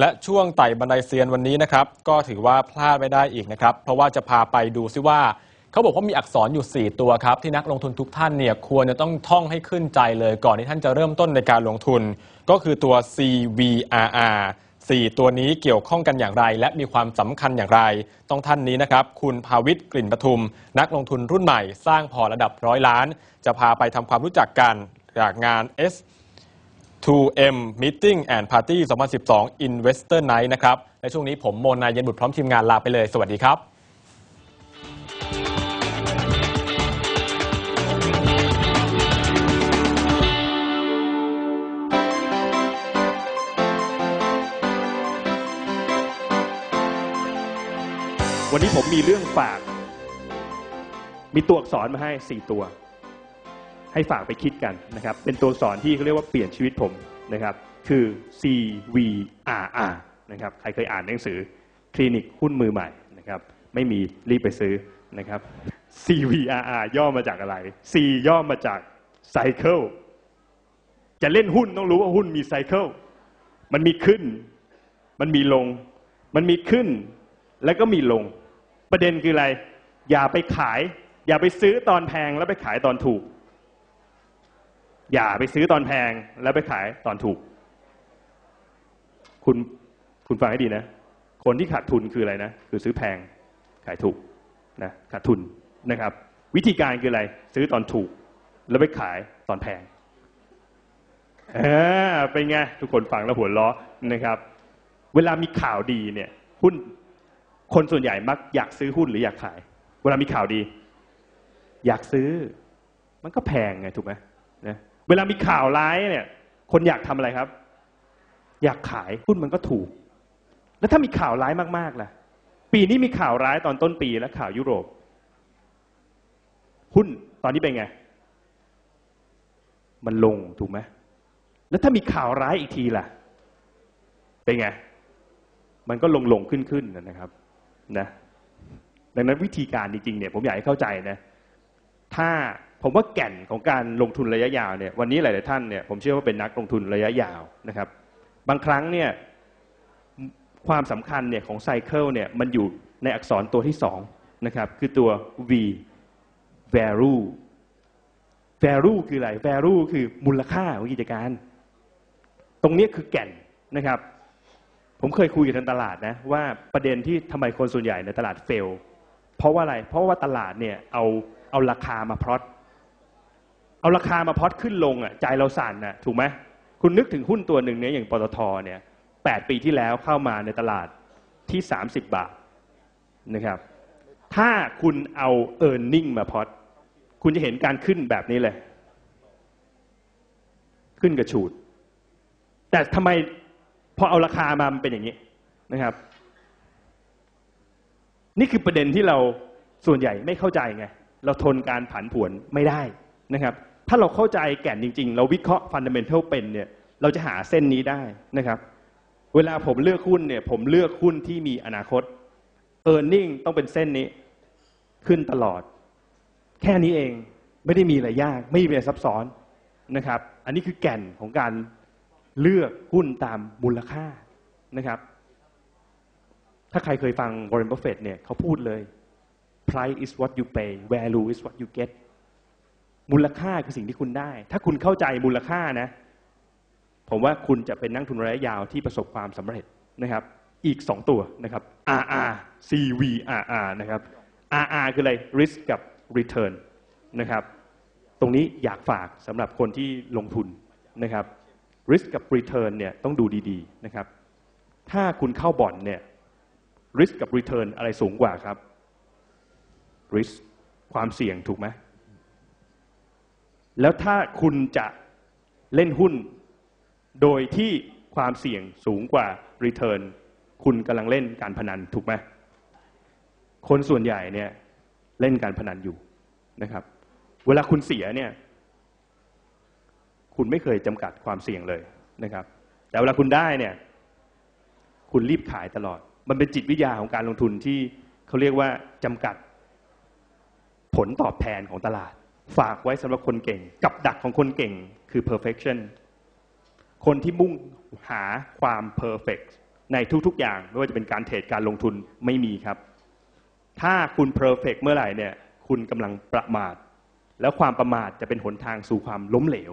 และช่วงไต่บันไดเซียนวันนี้นะครับ ก็ถือว่าพลาดไม่ได้อีกนะครับ เพราะว่าจะพาไปดูซิว่า เขาบอกว่ามีอักษรอยู่ 4 ตัวครับ ที่นักลงทุนทุกท่านเนี่ยควรจะต้องท่องให้ขึ้นใจเลยก่อนที่ท่านจะเริ่มต้นในการลงทุน ก็คือตัว CVRR 4 ตัวนี้เกี่ยวข้องกันอย่างไร และมีความสำคัญอย่างไร ต้องท่านนี้นะครับ คุณภาวิทย์กลิ่นปทุม นักลงทุนรุ่นใหม่ สร้างพอระดับร้อยล้าน จะพาไปทำความรู้จักกันจากงาน S 2M Meeting and Party 2012 Investor Night นะครับ ในช่วงนี้ผมโมนายเย็นบุตรพร้อมทีมงานลาไปเลย สวัสดีครับวันนี้ผมมีเรื่องฝาก มีตัวอักษรมาให้สี่ตัว ให้ฝากไปคิดกันนะครับ เป็นตัวสอักษรที่เขาเรียกว่าเปลี่ยนชีวิตผมนะครับ คือ C V R R นะครับ ใครเคยอ่านหนังสือคลินิกหุ้นมือใหม่นะครับ ไม่มีรีบไปซื้อนะครับ C V R R ย่อมาจากอะไร C ย่อมาจาก Cycle จะเล่นหุ้นต้องรู้ว่าหุ้นมีไซเคิลมันมีขึ้น มันมีลง มันมีขึ้น แล้วก็มีลง ประเด็นคืออะไร อย่าไปขาย อย่าไปซื้อตอนแพงแล้วไปขายตอนถูก อย่าไปซื้อตอนแพงแล้วไปขายตอนถูก คุณคุณฟังให้ดีนะ คนที่ขาดทุนคืออะไรนะ คือซื้อแพงขายถูกนะขาดทุนนะครับ วิธีการคืออะไร ซื้อตอนถูก แล้วไปขายตอนแพงอ่าเป็นไงทุกคนฟังแล้วหัวเราะนะครับ เวลามีข่าวดีเนี่ยหุ้นคนส่วนใหญ่มักอยากซื้อหุ้นหรืออยากขาย เวลามีข่าวดี อยากซื้อ มันก็แพงไงถูกไหม เวลามีข่าวร้ายเนี่ย คนอยากทำอะไรครับ อยากขายหุ้นมันก็ถูก แล้วถ้ามีข่าวร้ายมากๆล่ะ ปีนี้มีข่าวร้ายตอนต้นปีและข่าวยุโรป หุ้นตอนนี้เป็นไง มันลงถูกไหมแล้วถ้ามีข่าวร้ายอีกทีล่ะ เป็นไง มันก็ลงลงขึ้นขึ้นนะครับนะดังนั้นวิธีการจริงๆเนี่ยผมอยากให้เข้าใจนะ ถ้า ผมว่าแก่นของการลงทุนระยะยาวเนี่ยวันนี้หลาย ๆ ท่านเนี่ยผมเชื่อว่าเป็นนักลงทุนระยะยาวนะครับ บางครั้งเนี่ยความสำคัญเนี่ยของไซเคิลเนี่ยมันอยู่ในอักษรตัวที่สองนะครับคือตัว V value value คืออะไร value คือมูลค่าของกิจการ ตรงนี้คือแก่นนะครับ ผมเคยคุยกับทางตลาดนะว่าประเด็นที่ทำไมคนส่วนใหญ่ในตลาดเฟล เพราะว่าอะไร เพราะว่าตลาดเนี่ยเอาเอาราคามาพลอต เอาราคามาพอตขึ้นลงอะใจเราสั่นน่ะถูกไหมคุณนึกถึงหุ้นตัวหนึ่งเนี่ยอย่างปตทเนี่ยแปดปีที่แล้วเข้ามาในตลาดที่สามสิบบาทนะครับ ถ้าคุณเอา e a r n i n g มาพอตคุณจะเห็นการขึ้นแบบนี้เลย ขึ้นกระฉูด แต่ทำไมพอเอาราคามามันเป็นอย่างนี้นะครับ นี่คือประเด็นที่เราส่วนใหญ่ไม่เข้าใจไง เราทนการผันผวนไม่ได้นะครับ ถ้าเราเข้าใจแก่นจริง ๆ เราวิเคราะห์ฟันเดเมนทัลเป็นเนี่ยเราจะหาเส้นนี้ได้นะครับ เวลาผมเลือกหุ้นเนี่ยผมเลือกหุ้นที่มีอนาคต e a r n i n g ต้องเป็นเส้นนี้ ขึ้นตลอด แค่นี้เองไม่ได้มีอะไรยาก ไม่มีอะไรซับซ้อนนะครับ อันนี้คือแก่นของการเลือกหุ้นตามมูลค่านะครับ ถ้าใครเคยฟัง Warren Buffett เนี่ยเขาพูดเลย price is what you pay value is what you get มูลค่าคือสิ่งที่คุณได้ ถ้าคุณเข้าใจมูลค่านะ ผมว่าคุณจะเป็นนักทุนระยะยาวที่ประสบความสำเร็จนะครับ อีกสองตัวนะครับ RR CVRR นะครับ RR คืออะไร risk กับ return นะครับ ตรงนี้อยากฝากสำหรับคนที่ลงทุนนะครับ risk กับ return เนี่ยต้องดูดีๆนะครับ ถ้าคุณเข้าบ่อนเนี่ย risk กับ return อะไรสูงกว่าครับ risk ความเสี่ยงถูกไหม แล้วถ้าคุณจะเล่นหุ้น โดยที่ความเสี่ยงสูงกว่า return คุณกำลังเล่นการพนันถูกไหมคนส่วนใหญ่เนี่ยเล่นการพนันอยู่นะครับ เวลาคุณเสียเนี่ยคุณไม่เคยจำกัดความเสี่ยงเลยนะครับ แต่เวลาคุณได้เนี่ย คุณรีบขายตลอด มันเป็นจิตวิทยาของการลงทุนที่เขาเรียกว่าจำกัดผลตอบแทนของตลาด ฝากไว้สำหรับคนเก่ง กับดักของคนเก่งคือ perfection คนที่มุ่งหาความ perfect ในทุก ๆ อย่างไม่ว่าจะเป็นการเทรดการลงทุนไม่มีครับ ถ้าคุณ perfect เมื่อไหร่เนี่ย คุณกำลังประมาท แล้วความประมาทจะเป็นหนทางสู่ความล้มเหลว